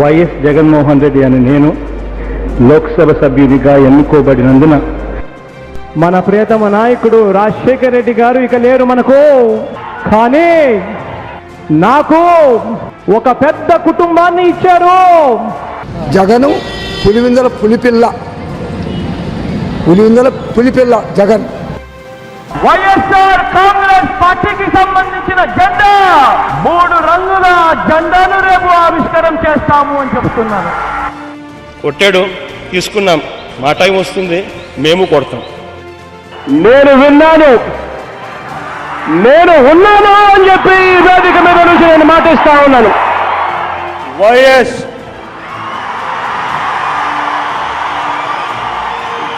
YS Jaganmohan Reddy అని నేను లోక్సభ సభ్యునిగా ఎన్నుకోబడినందున మన ప్రియతమ నాయకుడు రాజశేఖర్ రెడ్డి గారు ఇక లేరు మనకు. కానీ నాకు ఒక పెద్ద కుటుంబాన్ని ఇచ్చారు. జగను పులివిందల పులిపిల్ల. పులివిందల పులిపిల్ల జగన్. వైఎస్ఆర్ కాంగ్రెస్ పార్టీకి సంబంధించిన జెండా. జెండాను రేపు ఆవిష్కరణ చేస్తాము అని చెప్తున్నాను కొట్టాడు తీసుకున్నాం. మా టైం వస్తుంది మేము కొడతాం. నేను విన్నాను. నేను ఉన్నాను అని చెప్పి ఈ వేదిక మీద నుంచి నేను మాటిస్తా ఉన్నాను. వైఎస్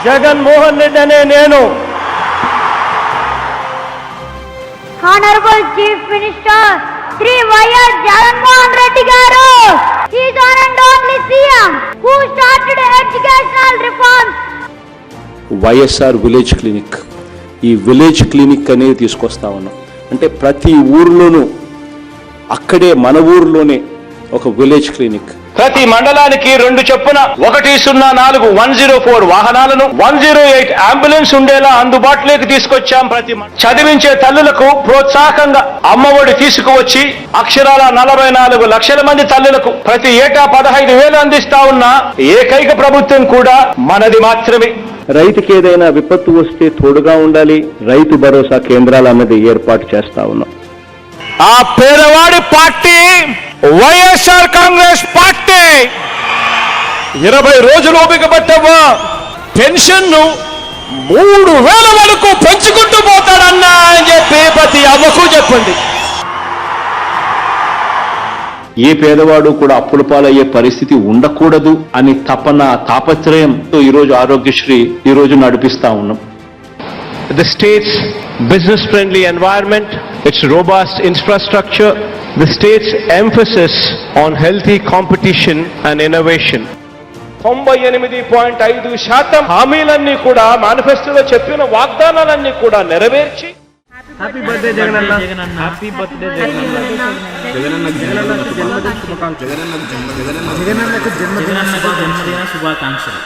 జగన్మోహన్ రెడ్డి అనే నేను. Honorable Chief Minister YSR village clinic. ఈ విలేజ్ క్లినిక్ అనేది తీసుకొస్తా ఉన్నాం. అంటే ప్రతి ఊర్లోనూ అక్కడే మన ఊర్లోనే ఒక విలేజ్ క్లినిక్. ప్రతి మండలానికి రెండు చొప్పున ఒకటి సున్నా నాలుగు వన్ జీరో ఫోర్ వాహనాలను వన్ జీరో ఎయిట్ అంబులెన్స్ ఉండేలా అందుబాటులోకి తీసుకొచ్చాం ప్రతి చదివించే తల్లులకు ప్రోత్సాహకంగా అమ్మఒడి తీసుకువచ్చి అక్షరాల నలభై నాలుగు లక్షల మంది తల్లులకు ప్రతి ఏటా పదహైదు వేలు అందిస్తా ఉన్న ఏకైక ప్రభుత్వం కూడా మనది మాత్రమే. రైతుకి ఏదైనా విపత్తు వస్తే తోడుగా ఉండాలి. రైతు భరోసా కేంద్రాలు అన్నది ఏర్పాటు చేస్తా ఉన్నాం. ఆ పేదవాడి పార్టీ కాంగ్రెస్ పార్టీ ఇరవై రోజులు ఉపయోగపట్టవ్వా టెన్షన్ను మూడు వేల వరకు పంచుకుంటూ పోతాడన్నా అని చెప్పి ప్రతి అవ్వకు చెప్పండి. ఏ పేదవాడు కూడా అప్పుల పాలయ్యే పరిస్థితి ఉండకూడదు అని తపన తాపత్రయంతో రోజు ఆరోగ్యశ్రీ ఈ రోజు నడిపిస్తా ఉన్నాం. The states business friendly environment it's robust infrastructure the states emphasis on healthy competition and innovation తొంభై ఎనిమిది పాయింట్ ఐదు శాతం హామీలన్నీ కూడా మేనిఫెస్టోలో చెప్పిన వాగ్దానాలన్నీ కూడా నెరవేర్చి జగనన్నకు జన్మదిన శుభాకాంక్షలు